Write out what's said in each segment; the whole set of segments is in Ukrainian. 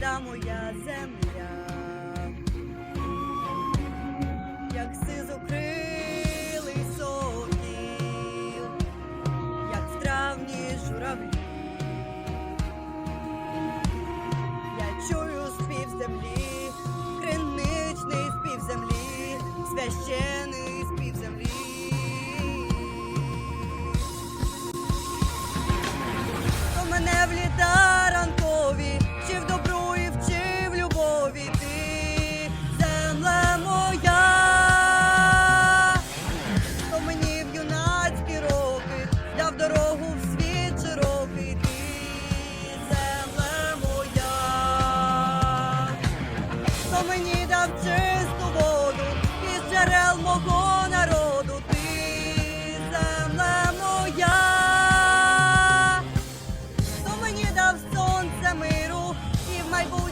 та моя земля, як сизу сизокрилий сокіл, як в травні журавлі, я чую спів землі, криничний спів землі, священ. rival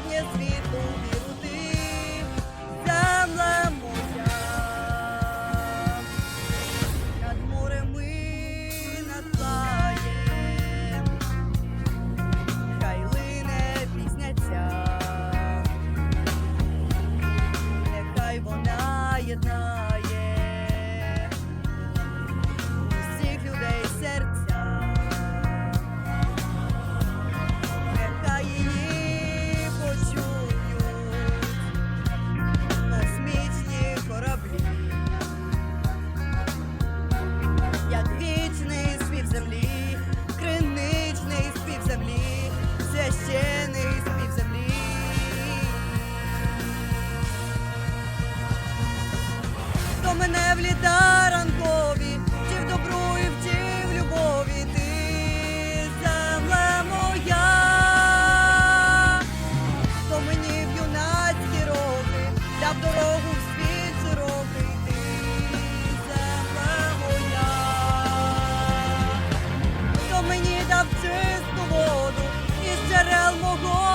землі та ранкові, чи в добру і в ті в любові. Ти земле моя, то мені в юнацькі роки, дав дорогу в світ широкий. Ти земле моя, то мені дав чисту воду із джерел мого.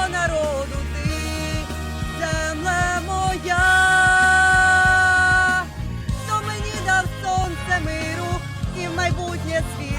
Майбутнє світло.